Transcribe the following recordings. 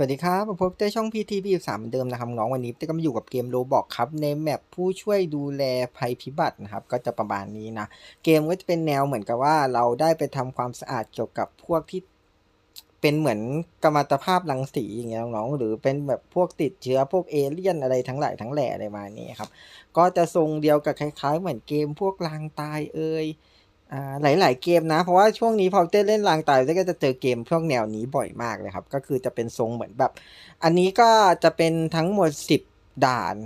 สวัสดีครับมพบเต้ช่อง PT ี3เหมือนเดิมนะครับน้องวันนี้เต้ก็มาอยู่กับเกมโรบอกครับในแมปผู้ช่วยดูแลภัยพิบัตินะครับก็จะประมาณนี้นะ เกมก็จะเป็นแนวเหมือนกับว่าเราได้ไปทำความสะอาดเกี่ยวกับพวกที่เป็นเหมือนกรรมตภาพรังสีอย่างเงี้ยน้องหรือเป็นแบบพวกติดเชื้อพวกเอเลี่ยนอะไรทั้งหลายทั้งแหล่อะไรมานี้ครับก็จะทรงเดียวกับคล้าย ๆ เหมือนเกมพวกลางตายเอ่ย อ่าหลาย ๆ เกมนะ เพราะว่าช่วงนี้พอเต้เล่นลางตายเต้ก็จะเจอเกมพวกแนวนี้บ่อยมากเลยครับ ก็คือจะเป็นทรงเหมือนแบบ อันนี้ก็จะเป็นทั้งหมด 10 ด่าน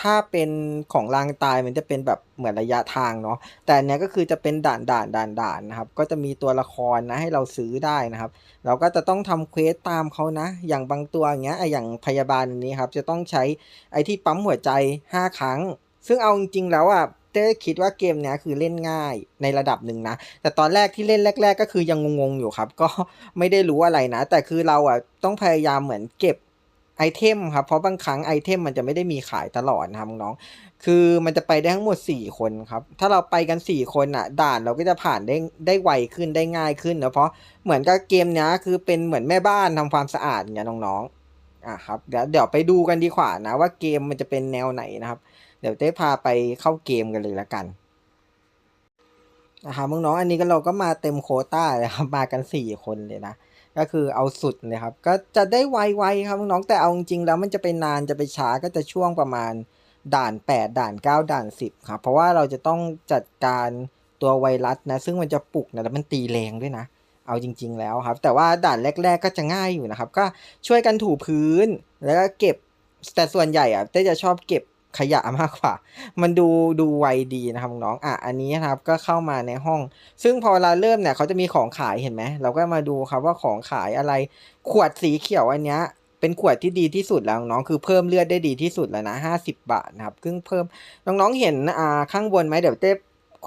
ถ้าเป็นของลางตายมันจะเป็นแบบเหมือนระยะทางเนาะแต่อันเนี้ยก็คือจะเป็นด่านด่านด่านด่านนะครับ ก็จะมีตัวละครนะให้เราซื้อได้นะครับ เราก็จะต้องทำเควสตามเขานะ อย่างบางตัวอย่างเงี้ยอะอย่างพยาบาลอันนี้ครับ จะต้องใช้ไอที่ปั๊มหัวใจ 5 ครั้ง ซึ่งเอาจริงๆแล้วอะ เต้คิดว่าเกมเนี้ยคือเล่นง่ายในระดับหนึ่งนะ แต่ตอนแรกที่เล่นแรก ๆ ก็คือยังงงๆอยู่ครับ ก็ไม่ได้รู้อะไรนะ แต่คือเราอะต้องพยายามเหมือนเก็บไอเทมครับ เพราะบางครั้งไอเทมมันจะไม่ได้มีขายตลอดนะครับน้อง คือมันจะไปได้ทั้งหมด 4 คนครับ ถ้าเราไปกัน 4 คนอะ ด่านเราก็จะผ่านได้ได้ไวขึ้นได้ง่ายขึ้นนะเพราะเหมือนกับเกมเนี้ยคือเป็นเหมือนแม่บ้านทำความสะอาดเงี้ยน้องๆอะครับเดี๋ยวเดี๋ยวไปดูกันดีกว่านะว่าเกมมันจะเป็นแนวไหนนะครับ เดี๋ยวเต้พาไปเข้าเกมกันเลยละกันนะครับน้องๆอันนี้ก็เราก็มาเต็มโคต้าเลยครับมากันสี่คนเลยนะก็คือเอาสุดเลยครับ ก็จะได้ไวๆครับน้องแต่เอาจริงแล้วมันจะไปนานจะไปช้าก็จะช่วงประมาณด่าน 8 ด่าน 9 ด่าน 10 ครับ เพราะว่าเราจะต้องจัดการตัวไวรัสนะ ซึ่งมันจะปลุกนะแล้วมันตีแรงด้วยนะ เอาจริง ๆ แล้วครับ แต่ว่าด่านแรก ๆ ก็จะง่ายอยู่นะครับ ก็ช่วยกันถูพื้นแล้วก็เก็บแต่ส่วนใหญ่อะเต้จะชอบเก็บ ขยะมากกว่า มันดูดูไวดีนะครับน้องอะอันนี้นะครับก็เข้ามาในห้อง ซึ่งพอเราเริ่มเนี่ยเขาจะมีของขายเห็นไหมเราก็มาดูครับว่าของขายอะไรขวดสีเขียวอันเนี้ยเป็นขวดที่ดีที่สุดแล้วน้องคือเพิ่มเลือดได้ดีที่สุดแล้วนะห้าสิบบาทนะครับซึ่งเพิ่มน้องๆเห็นอ่าข้างบนไหมเดี๋ยวเต้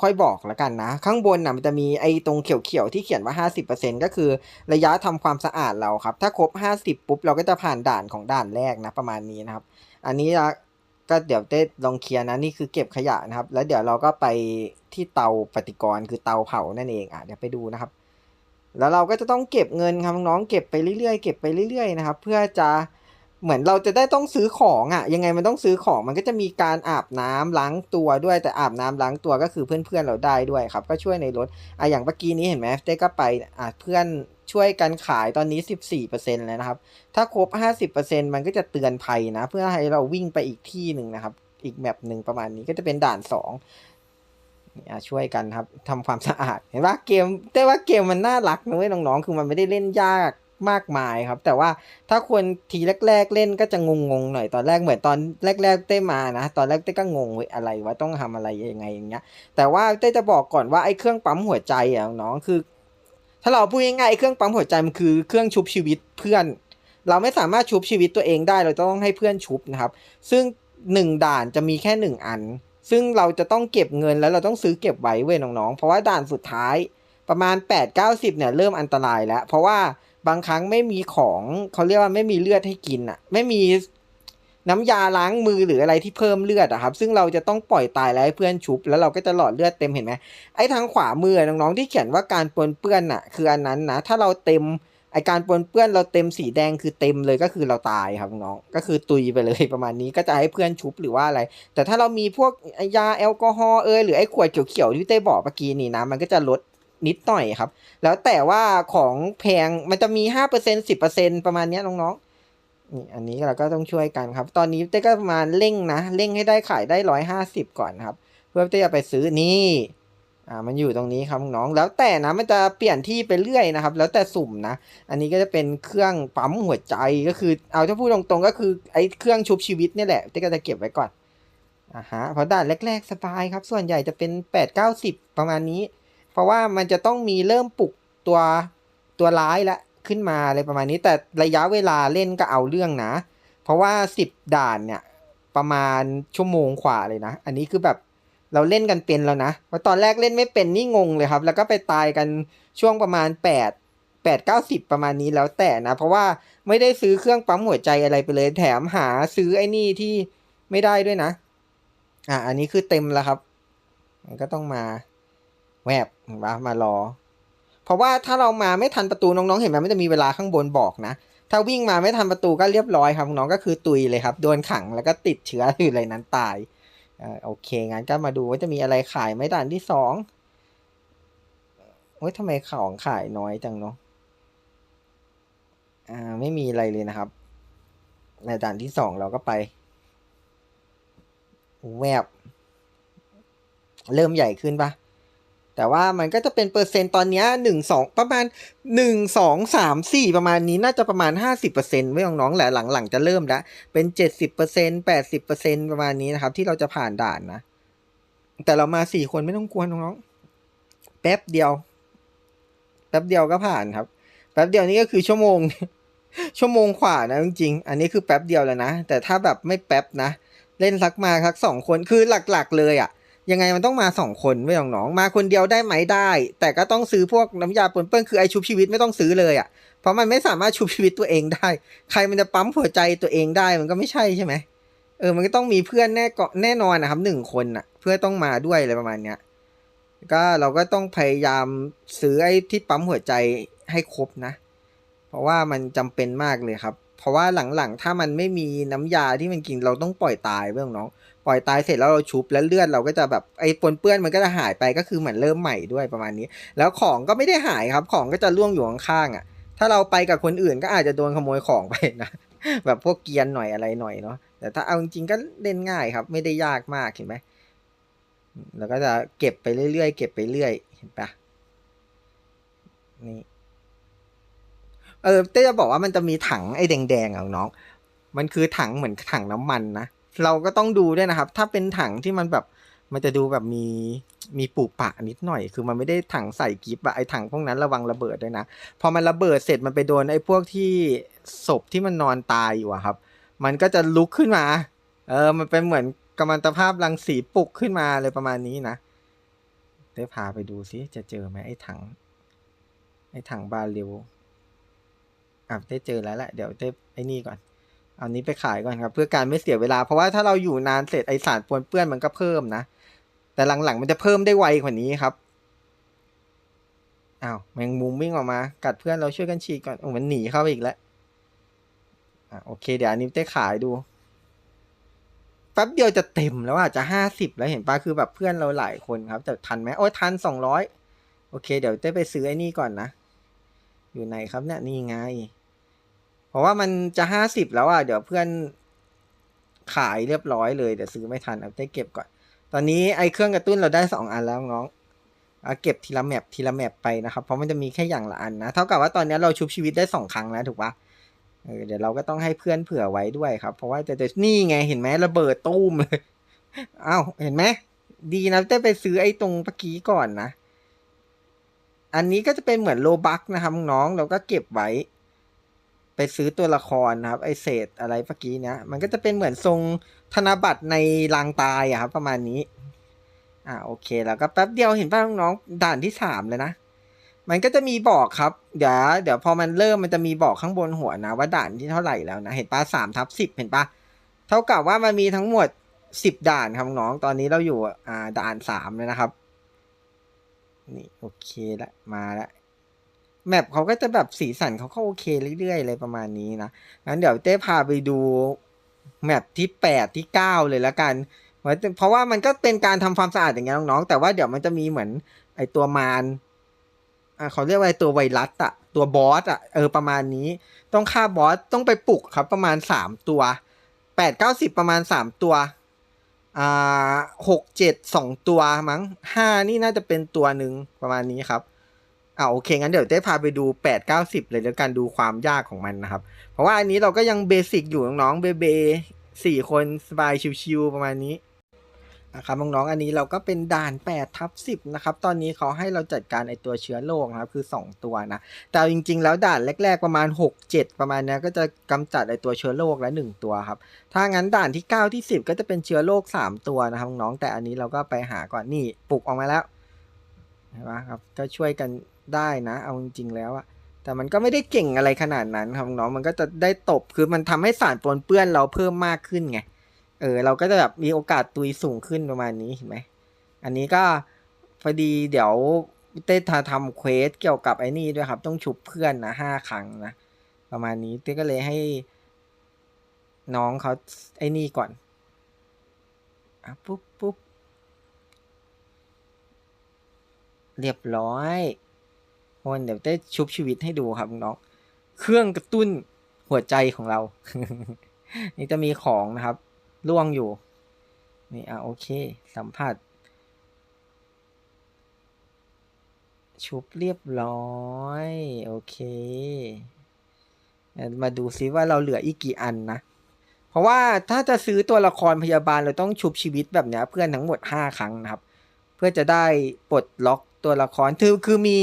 ค่อยบอกแล้วกันนะ ข้างบนนะมันจะมีไอ้ตรงเขียวๆที่เขียนว่า 50%ก็คือระยะทำความสะอาดเราครับ ถ้าครบ 50 ปุ๊บ เราก็จะผ่านด่านของด่านแรกนะ ประมาณนี้นะครับ อันนี้ละ ก็เดี๋ยวเต้ลองเคลียร์นะนี่คือเก็บขยะนะครับ แล้วเดี๋ยวเราก็ไปที่เตาปฏิกรณ์คือเตาเผานั่นเองอะเดี๋ยวไปดูนะครับ แล้วเราก็จะต้องเก็บเงินครับน้องๆเก็บไปเรื่อยๆเก็บไปเรื่อยๆนะครับ เพื่อจะ เหมือนเราจะได้ต้องซื้อของอะ ยังไงมันต้องซื้อของมันก็จะมีการอาบน้ำล้างตัวด้วยแต่อาบน้ำล้างตัวก็คือเพื่อนๆเราได้ด้วยครับ ก็ช่วยในรถอะอย่างเมื่อกี้นี้เห็นไหมเต้ก็ไปอะเพื่อนช่วยกันขายตอนนี้ 14%แล้วนะครับ ถ้าครบ 50%มันก็จะเตือนภัยนะ เพื่อให้เราวิ่งไปอีกที่หนึ่งนะครับ อีกแมปหนึ่งประมาณนี้ก็จะเป็นด่านสองนี่ช่วยกันครับทำความสะอาด เห็นว่าเกมแต่ว่าเกมมันน่ารักนะเว้ยน้องๆ คือมันไม่ได้เล่นยาก มากมายครับ แต่ว่าถ้าควรทีแรก ๆ เล่นก็จะงงๆหน่อยตอนแรกเหมือนตอนแรก ๆ เต้มานะ ตอนแรกเต้ก็งงเว้ยอะไรวะต้องทำอะไรยังไงอย่างเงี้ย แต่ว่าเต้จะบอกก่อนว่าไอ้เครื่องปั๊มหัวใจอะน้องคือ ถ้าเราพูดง่ายๆไอ้เครื่องปั๊มหัวใจมันคือเครื่องชุบชีวิตเพื่อน เราไม่สามารถชุบชีวิตตัวเองได้เราต้องให้เพื่อนชุบนะครับ ซึ่งหนึ่งด่านจะมีแค่หนึ่งอัน ซึ่งเราจะต้องเก็บเงินแล้วเราต้องซื้อเก็บไว้เว้ยน้องๆ เพราะว่าด่านสุดท้ายประมาณ 8 9 0เนี่ยเริ่มอันตรายแล้ว เพราะว่า บางครั้งไม่มีของเขาเรียกว่าไม่มีเลือดให้กินอะไม่มีน้ำยาล้างมือหรืออะไรที่เพิ่มเลือดอะครับ ซึ่งเราจะต้องปล่อยตายแล้วให้เพื่อนชุบ แล้วเราก็จะหลอดเลือดเต็มเห็นไหมไอ้ทางขวามือน้องๆที่เขียนว่าการปนเปื้อนน่ะคืออันนั้นนะ ถ้าเราเต็มไอการปนเปื้อนเราเต็มสีแดงคือเต็มเลยก็คือเราตายครับน้องก็คือตุยไปเลยประมาณนี้ก็จะให้เพื่อนชุบหรือว่าอะไร แต่ถ้าเรามีพวกยาแอลกอฮอล์เอยหรือไอขวดเขียวๆที่เต้บอกเมื่อกี้นี่นะมันก็จะลด นิดหน่อยครับ แล้วแต่ว่าของแพงมันจะมีห้าเปอร์เซ็นสิบเปอร์เซ็นประมาณนี้น้องๆนี่อันนี้เราก็ต้องช่วยกันครับ ตอนนี้เต้ก็ประมาณเร่งนะเร่งให้ได้ขายได้ร้อยห้าสิบก่อนครับ เพื่อเต้จะไปซื้อนี่อ่ามันอยู่ตรงนี้ครับน้องแล้วแต่นะมันจะเปลี่ยนที่ไปเรื่อยนะครับ แล้วแต่สุ่มนะ อันนี้ก็จะเป็นเครื่องปั๊มหัวใจก็คือ เอาถ้าพูดตรงๆ ก็คือไอ้เครื่องชุบชีวิตนี่แหละเต้ก็จะเก็บไว้ก่อนอ่าฮะเพราะด่านแรก ๆ สบายครับ ส่วนใหญ่จะเป็นแปดเก้าสิบประมาณนี้ เพราะว่ามันจะต้องมีเริ่มปลุกตัวตัวร้ายละขึ้นมาอะไรประมาณนี้ แต่ระยะเวลาเล่นก็เอาเรื่องนะ เพราะว่าสิบด่านเนี่ยประมาณชั่วโมงกว่าเลยนะ อันนี้คือแบบเราเล่นกันเป็นแล้วนะเพราตอนแรกเล่นไม่เป็นนี่งงเลยครับ แล้วก็ไปตายกันช่วงประมาณแปดแปดเก้าสิบประมาณนี้แล้วแต่นะ เพราะว่าไม่ได้ซื้อเครื่องปั๊มหัวใจอะไรไปเลย แถมหาซื้อไอ้นี่ที่ไม่ได้ด้วยนะ อะ อันนี้คือเต็มแล้วครับ มันก็ต้องมา แวบมามารอ เพราะว่าถ้าเรามาไม่ทันประตูน้องๆ เห็นไหมมันจะมีเวลาข้างบนบอกนะ ถ้าวิ่งมาไม่ทันประตูก็เรียบร้อยครับน้องก็คือตุยเลยครับ โดนขังแล้วก็ติดเชื้ออยู่ในนั้นตายอโอเค งั้นก็มาดูว่าจะมีอะไรขายไหมด่านที่สองโอ้ยทำไมของขายน้อยจังเนาะอ่าไม่มีอะไรเลยนะครับ ในด่านที่สองเราก็ไปแวบ เริ่มใหญ่ขึ้นปะ แต่ว่ามันก็จะเป็นเปอร์เซ็นต์ตอนนี้หนึ่งสองประมาณหนึ่งสองสามสี่ประมาณนี้น่าจะประมาณห้าสิบเปอร์เซ็นต์ไว้น้องๆแหละหลังๆจะเริ่มล้วเป็นเจ็ดสิบเปอร์เซ็นต์แปดสิบเปอร์เซ็นต์ประมาณนี้นะครับ ที่เราจะผ่านด่านนะ แต่เรามาสี่คนไม่ต้องกลัวน้องๆแป๊บเดียว แป๊บเดียวก็ผ่านครับ แป๊บเดียวนี้ก็คือชั่วโมง ชั่วโมงขวานะจริงๆอันนี้คือแป๊บเดียวแล้วนะแต่ถ้าแบบไม่แป๊บนะ เล่นสักมาสักสองคนคือหลักๆ เลยอะ่ะ ยังไงมันต้องมาสองคนไม่ต้องน้องมาคนเดียวได้ไหมได้ แต่ก็ต้องซื้อพวกน้ำยาปนเปื้อนคือไอชุบชีวิตไม่ต้องซื้อเลยอะ่ะเพราะมันไม่สามารถชุบชีวิตตัวเองได้ ใครมันจะปั๊มหัวใจตัวเองได้มันก็ไม่ใช่ใช่ไหมเออมันก็ต้องมีเพื่อนแน่ก็แน่นอนนะครับหนึ่งคนอะ เพื่อต้องมาด้วยอะไรประมาณเนี้ยก็เราก็ต้องพยายามซื้อไอ้ที่ปั๊มหัวใจให้ครบนะ เพราะว่ามันจำเป็นมากเลยครับ เพราะว่าหลังๆ ถ้ามันไม่มีน้ำยาที่มันกินเราต้องปล่อยตายเพื่อนน้อง ปล่อยตายเสร็จแล้วเราชุบแล้วเลือดเราก็จะแบบไอ้ปนเปื้อนมันก็จะหายไปก็คือเหมือนเริ่มใหม่ด้วยประมาณนี้ แล้วของก็ไม่ได้หายครับ ของก็จะล่วงอยู่ข้างๆอะ ถ้าเราไปกับคนอื่นก็อาจจะโดนขโมยของไปนะแบบพวกเกียนหน่อยอะไรหน่อยเนาะแต่ถ้าเอาจริงๆก็เล่นง่ายครับ ไม่ได้ยากมากเห็นไหมแล้วก็จะเก็บไปเรื่อยๆเก็บไปเรื่อยเห็นปะนี่เออเต้จะบอกว่ามันจะมีถังไอ้แดงๆอะน้อง มันคือถังเหมือนถังน้ำมันนะ เราก็ต้องดูด้วยนะครับ ถ้าเป็นถังที่มันแบบมันจะดูแบบมีมีปูปะนิดหน่อย คือมันไม่ได้ถังใส่กิฟต์อะไอถังพวกนั้นระวังระเบิดด้วยนะ พอมันระเบิดเสร็จมันไปโดนไอพวกที่ศพที่มันนอนตายอยู่อะครับ มันก็จะลุกขึ้นมา เออ มันเป็นเหมือนกัมมันตภาพรังสีปลุกขึ้นมาเลยประมาณนี้นะได้พาไปดูซิจะเจอไหมไอถัง ไอถังบาเรลอะได้เจอแล้วแหละเดี๋ยวได้ไอนี่ก่อน อานี้ไปขายก่อนครับ เพื่อการไม่เสียเวลา เพราะว่าถ้าเราอยู่นานเสร็จไอสารปนเปื้อนมันก็เพิ่มนะ แต่หลังๆมันจะเพิ่มได้ไวกว่านี้ครับอ้าวแมงมุมวิ่งออกมา กัดเพื่อนเราช่วยกันฉีดก่อนโอ้มันหนีเข้าไปอีกแล้วอะโอเค เดี๋ยวอันนี้ได้ขายดูแป๊บเดียวจะเต็มแล้วอะจะห้าสิบแล้วเห็นปะคือแบบเพื่อนเราหลายคนครับแต่ทันไหมโอ้ยทันสองร้อยโอเค เดี๋ยวเต้ไปซื้อไอ้นี่ก่อนนะ อยู่ไหนครับเนี่ยนี่ไง เพราะว่ามันจะห้าสิบแล้วอะเดี๋ยวเพื่อนขายเรียบร้อยเลยเดี๋ยวซื้อไม่ทันเอาเต้เก็บก่อน ตอนนี้ไอ้เครื่องกระตุ้นเราได้สองอันแล้วน้องเอาเก็บทีละแมปทีละแมปไปนะครับ เพราะมันจะมีแค่อย่างละอันนะเท่ากับว่าตอนนี้เราชุบชีวิตได้สองครั้งแล้วถูกปะเเดี๋ยวเราก็ต้องให้เพื่อนเผื่อไว้ด้วยครับ เพราะว่าจะจะนี่ไงเห็นไหมระเบิดตู้มเลยอ้าวเห็นไหมดีนะได้ไปซื้อไอ้ตรงเมื่อกี้ก่อนนะ อันนี้ก็จะเป็นเหมือนโลบักนะครับน้องเราก็เก็บไว้ ไปซื้อตัวละครนะครับ ไอเศษอะไรเมื่อกี้เนี้ยมันก็จะเป็นเหมือนทรงธนบัตรในรางตายอะครับ ประมาณนี้ อ่าโอเค แล้วก็แป๊บเดียวเห็นป่ะน้องๆด่านที่สามเลยนะ มันก็จะมีบอกครับ เดี๋ยวเดี๋ยวพอมันเริ่มมันจะมีบอกข้างบนหัวนะ ว่าด่านที่เท่าไหร่แล้วนะเห็นป่ะสามทับสิบเห็นป่ะเท่ากับว่ามันมีทั้งหมดสิบด่านครับน้องตอนนี้เราอยู่อ่าด่านสามเลยนะครับ นี่โอเคละมาละ แมปเขาก็จะแบบสีสันเขาก็โอเคเรื่อยๆเลยประมาณนี้นะงั้นเดี๋ยวเต้พาไปดูแมปที่แปดที่เก้าเลยละกันเพราะว่ามันก็เป็นการทำความสะอาดอย่างเงี้ยน้องๆแต่ว่าเดี๋ยวมันจะมีเหมือน ไอตัวมารอ่าเขาเรียกว่าไอ้ตัวไวรัสอะตัวบอสอะเออประมาณนี้ ต้องฆ่าบอสต้องไปปลุกครับ ประมาณสามตัวแปดเก้าสิบประมาณสามตัวอ่าหกเจ็ดสองตัวมั้งห้านี่น่าจะเป็นตัวหนึ่งประมาณนี้ครับ อ่าโอเค งั้นเดี๋ยวได้พาไปดูแปดเก้าสิบเลยแล้วกันดูความยากของมันนะครับ เพราะว่าอันนี้เราก็ยังเบสิกอยู่น้องๆเบเบสี่คนสบายชิวๆประมาณนี้นะครับน้องๆอันนี้เราก็เป็นด่าน8ทับ10นะครับตอนนี้เขาให้เราจัดการไอตัวเชื้อโรคนะครับคือ 2 ตัวนะแต่จริงๆ แล้วด่านแรก ๆ ประมาณ 6 7 ประมาณนี้ก็จะกำจัดไอตัวเชื้อโรคละ 1 ตัวครับถ้างั้นด่านที่ 9 ที่ 10 ก็จะเป็นเชื้อโรค 3 ตัวนะครับน้องๆแต่อันนี้เราก็ไปหาก่อนนี่ปลุกออกมาแล้วเห็นไหมครับก็ช่วยกัน ได้นะ เอาจริงๆแล้วอะแต่มันก็ไม่ได้เก่งอะไรขนาดนั้นครับน้องมันก็จะได้ตบคือมันทำให้สารปนเปื้อนเราเพิ่มมากขึ้นไงเออเราก็จะแบบมีโอกาสตุยสูงขึ้นประมาณนี้เห็นไหมอันนี้ก็พอดีเดี๋ยวเต้ทาทำเควสเกี่ยวกับไอ้นี่ด้วยครับ ต้องชุบเพื่อนนะห้าครั้งนะประมาณนี้เต้ก็เลยให้ น้องเขาไอ้นี่ก่อนอะปุ๊บปุ๊บเรียบร้อย คนเดี๋ยวเต้ชุบชีวิตให้ดูครับน้อง เครื่องกระตุ้นหัวใจของเรา นี่จะมีของนะครับล่วงอยู่ นี่อะโอเค สัมผัส ชุบเรียบร้อย โอเค มาดูซิว่าเราเหลืออีกกี่อันนะ เพราะว่าถ้าจะซื้อตัวละครพยาบาลเราต้องชุบชีวิตแบบนี้เพื่อนทั้งหมดห้าครั้งนะครับ เพื่อจะได้ปลดล็อกตัวละครคือคือมี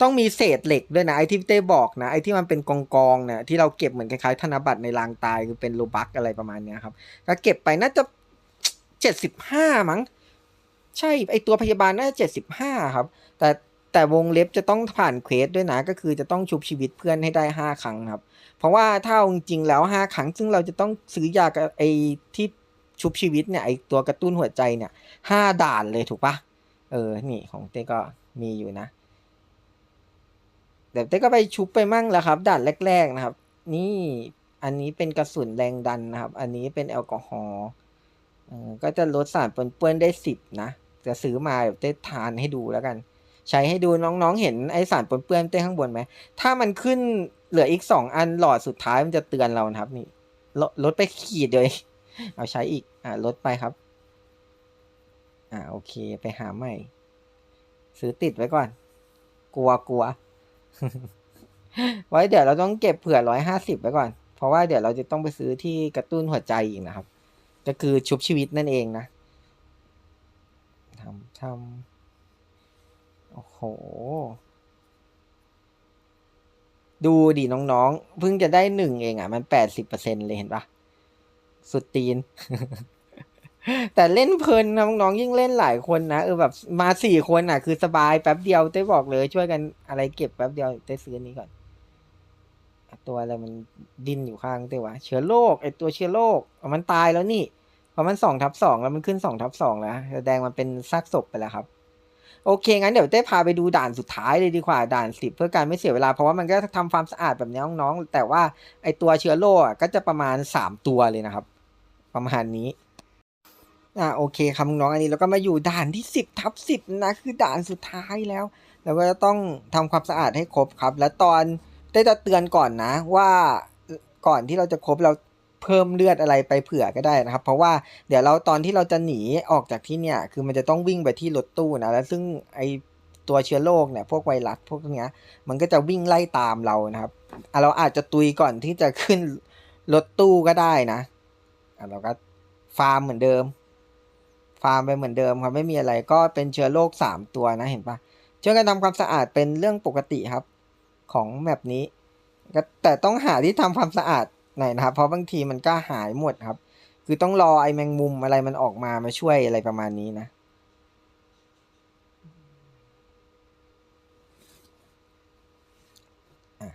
ต้องมีเศษเหล็กด้วยนะไอ้ที่เต้บอกนะไอ้ที่มันเป็นกองกองเนี่ยที่เราเก็บเหมือนคล้ายๆธนบัตรในรางตายคือเป็นโลบักอะไรประมาณเนี้ยครับก็เก็บไปน่าจะเจ็ดสิบห้ามั้งใช่ไอตัวพยาบาลน่าจะเจ็ดสิบห้าครับ แต่แต่วงเล็บจะต้องผ่านเควสด้วยนะ ก็คือจะต้องชุบชีวิตเพื่อนให้ได้ห้าครั้งครับ เพราะว่าถ้าจริงๆแล้วห้าครั้ง ซึ่งเราจะต้องซื้อยากไอที่ชุบชีวิตเนี่ยไอตัวกระตุ้นหัวใจเนี่ยห้าด่านเลยถูกปะเออนี่ของเต้ก็มีอยู่นะ เดี๋ยวเต้ก็ไปชุบไปมั่งแล้วครับด่านแรก ๆนะครับ นี่อันนี้เป็นกระสุนแรงดันนะครับ อันนี้เป็นแอลกอฮอล์ก็จะลดสารปนเปื้อนได้สิบนะจะซื้อมาเดี๋ยวเต้ทานให้ดูแล้วกัน ใช้ให้ดูน้องๆเห็นไอสารปนเปื้อนเต้ข้างบนไหมถ้ามันขึ้นเหลืออีกสองอันหลอดสุดท้ายมันจะเตือนเรานะครับ นี่ลดลดไปขีดเลยเอาใช้อีกอ่าลดไปครับ อ่าโอเคไปหาใหม่ ซื้อติดไว้ก่อน กลัวกลัว ไว้เดี๋ยวเราต้องเก็บเผื่อร้อยห้าสิบไว้ก่อน เพราะว่าเดี๋ยวเราจะต้องไปซื้อที่กระตุ้นหัวใจอีกนะครับ ก็คือชุบชีวิตนั่นเองนะทำทำโอ้โห ดูดิน้องๆ เพิ่งจะได้หนึ่งเองอะ มันแปดสิบเปอร์เซ็นเลยเห็นปะสุดตีน แต่เล่นเพลินนะน้องๆยิ่งเล่นหลายคนนะเออแบบมาสี่คนอะ คือสบายแป๊บเดียวเต้บอกเลย ช่วยกันอะไรเก็บแป๊บเดียวเต้ซื้อนี้ก่อนตัวอะไรมันดินอยู่ข้างเต้วะเชื้อโรคไอตัวเชื้อโรคมันตายแล้วนี่พอมันสองทับสองแล้วมันขึ้นสองทับสองแล้วแสดงมันเป็นซากศพไปแล้วครับโอเค งั้นเดี๋ยวเต้พาไปดูด่านสุดท้ายเลยดีกว่าด่านสิบเพื่อการไม่เสียเวลา เพราะว่ามันก็ทำความสะอาดแบบนี้น้องๆแต่ว่าไอตัวเชื้อโรคอะก็จะประมาณสามตัวเลยนะครับ ประมาณนี้ อ่าโอเคครับน้องอันนี้เราก็มาอยู่ด่านที่สิบทับสิบนะคือด่านสุดท้ายแล้วเราก็จะต้องทำความสะอาดให้ครบครับ แล้วตอนได้จะเตือนก่อนนะ ว่าก่อนที่เราจะครบเราเพิ่มเลือดอะไรไปเผื่อก็ได้นะครับ เพราะว่าเดี๋ยวเราตอนที่เราจะหนีออกจากที่เนี่ย คือมันจะต้องวิ่งไปที่รถตู้นะแล้วซึ่งไอตัวเชื้อโรคเนี่ยพวกไวรัสพวกเนี้ย มันก็จะวิ่งไล่ตามเรานะครับเราอาจจะตุยก่อนที่จะขึ้นรถตู้ก็ได้นะเราก็ฟาร์มเหมือนเดิม ฟาร์มไปเหมือนเดิมครับไม่มีอะไรก็เป็นเชื้อโรคสามตัวนะเห็นปะช่วยกันทำความสะอาดเป็นเรื่องปกติครับ ของแบบนี้ก็แต่ต้องหาที่ทำความสะอาดหน่อยนะครับ เพราะบางทีมันก็หายหมดครับ คือต้องรอไอแมงมุมอะไรมันออกมามาช่วยอะไรประมาณนี้นะอะ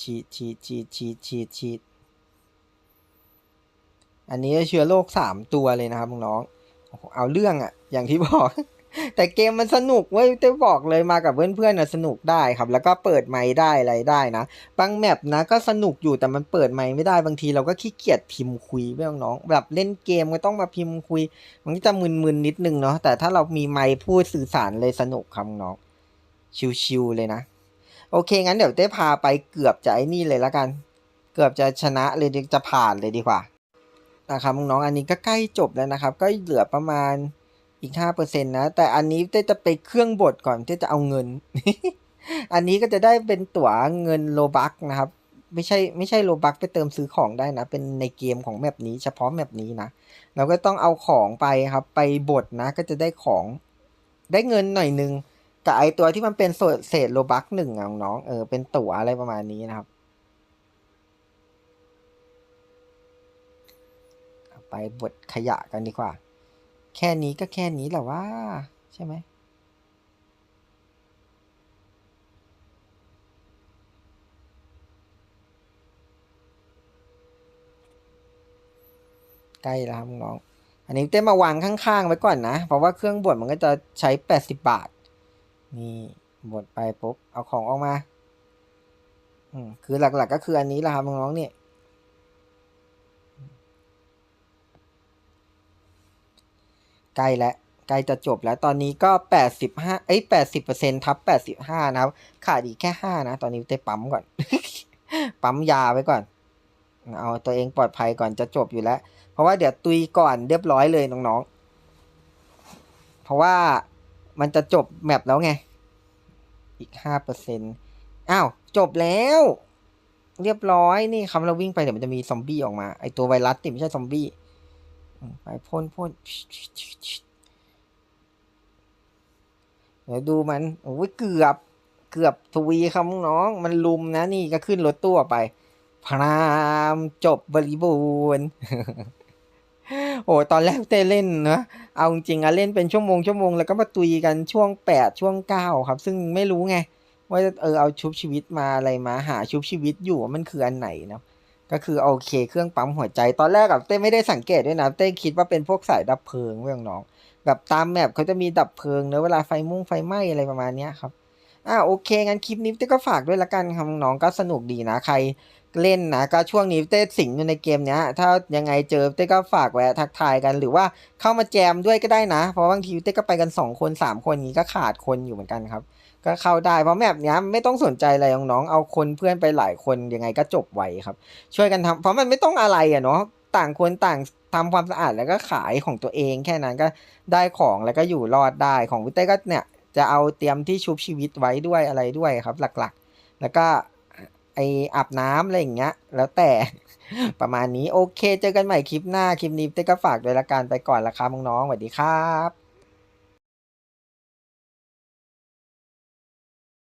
ฉีดฉีดฉีดฉีดฉีดฉีดอันนี้เชื้อโรคสามตัวเลยนะครับน้องๆโอ้โห เอาเรื่องอะอย่างที่บอก แต่เกมมันสนุกเว้ยเต้บอกเลยมากับเพื่อนๆนะสนุกได้ครับ แล้วก็เปิดไมค์ได้อะไรได้นะบางแมปนะก็สนุกอยู่แต่มันเปิดไมค์ไม่ได้บางทีเราก็ขี้เกียจพิมพ์คุยไม่องน้องๆแบบเล่นเกมก็ต้องมาพิมพ์คุย มันก็จะมึนๆนิดนึงเนาะแต่ถ้าเรามีไมค์พูดสื่อสารเลยสนุกครับน้องชิวๆเลยนะ โอเค งั้นเดี๋ยวเต้พาไปเกือบจะไอ้นี่เลยละกัน เกือบจะชนะเลยจะผ่านเลยดีกว่า นะครับน้องๆอันนี้ก็ใกล้จบแล้วนะครับ ก็เหลือประมาณอีกห้าเปอร์เซ็นต์นะแต่อันนี้เต้จะไปเครื่องบดก่อนเต้จะเอาเงิน อันนี้ก็จะได้เป็นตั๋วเงินโลบักนะครับ ไม่ใช่ไม่ใช่โลบักไปเติมซื้อของได้นะ เป็นในเกมของแมปนี้เฉพาะแมปนี้นะเราก็ต้องเอาของไปครับ ไปบดนะ ก็จะได้ของได้เงินหน่อยนึงกับไอตัวที่มันเป็นเศษโลบักหนึ่งน้องๆเออเป็นตั๋วอะไรประมาณนี้นะครับ ไป บดขยะกันดีกว่า แค่นี้ก็แค่นี้แหละว่า ใช่ไหมใกล้แล้วครับน้อง อันนี้เต้มาวางข้างๆไว้ก่อนนะ เพราะว่าเครื่องบดมันก็จะใช้แปดสิบบาท นี่บดไปปุ๊บ เอาของออกมาออืมคือหลักๆ ก็คืออันนี้แหละครับน้องๆเนี่ย ใกล้แล้วใกล้จะจบแล้วตอนนี้ก็แปดเอ้ยแปดสิบเปอร์เซ็นทับแปดสิบห้านะครับ ขาดอีกแค่ห้านะ ตอนนี้เต้ปั๊มก่อน ปั๊มยาไว้ก่อน เอาตัวเองปลอดภัยก่อนจะจบอยู่แล้ว เพราะว่าเดี๋ยวตุยก่อนเรียบร้อยเลยน้องๆ เพราะว่ามันจะจบแมปแล้วไง อีกห้าเปอร์เซ็นอ้าว จบแล้ว เรียบร้อยนี่คำเราวิ่งไปเดี๋ยวมันจะมีซอมบี้ออกมา ไอตัวไวรัสติไม่ใช่ซอมบี้ ไปพ่นพ่นเดี๋ยวดูมันโอ้ยเกือบเกือบทวีครับน้อง มันลุมนะนี่ก็ขึ้นรถตู้ไป พรามจบบริบูรณ์โอ้ตอนแรกเต้เล่นนะเอาจริงอะเล่นเป็นชั่วโมงชั่วโมงแล้วก็มาตุยกันช่วงแปดช่วงเก้าครับ ซึ่งไม่รู้ไง ว่าเออเอาชุบชีวิตมาอะไรมาหาชุบชีวิตอยู่ว่ามันคืออันไหนเนาะ ก็คือโอเค เครื่องปั๊มหัวใจตอนแรกกับเต้ไม่ได้สังเกตด้วยนะเต้คิดว่าเป็นพวกสายดับเพลิงเพื่อนน้อง แบบตามแมปเขาจะมีดับเพลิงเนอะเวลาไฟมุ่งไฟไหม้อะไรประมาณนี้ครับอ่าโอเคงั้นคลิปนี้เต้ก็ฝากด้วยละกันครับน้องก็สนุกดีนะใคร เล่นนะก็ช่วงนี้เต้สิงอยู่ในเกมเนี้ย ถ้ายังไงเจอเต้ก็ฝากแวะทักทายกัน หรือว่าเข้ามาแจมด้วยก็ได้นะ เพราะบางทีเต้ก็ไปกันสองคนสามคนนี้ก็ขาดคนอยู่เหมือนกันครับ ก็เข้าได้เพราะแมปเนี้ยไม่ต้องสนใจอะไรน้องๆเอาคนเพื่อนไปหลายคนยังไงก็จบไวครับ ช่วยกันทำเพราะมันไม่ต้องอะไรอะเนาะต่างคนต่างทำความสะอาดแล้วก็ขายของตัวเองแค่นั้นก็ได้ของแล้วก็อยู่รอดได้ของเต้ก็เนี่ยจะเอาเตรียมที่ชุบชีวิตไว้ด้วยอะไรด้วยครับ หลักๆ แล้วก็ ไออาบน้ำอะไรอย่างเงี้ย แล้วแต่ ประมาณนี้โอเค เจอกันใหม่คลิปหน้า คลิปนี้เต้ก็ฝากด้วยละกันไปก่อนละครับน้องๆสวัสดีครับ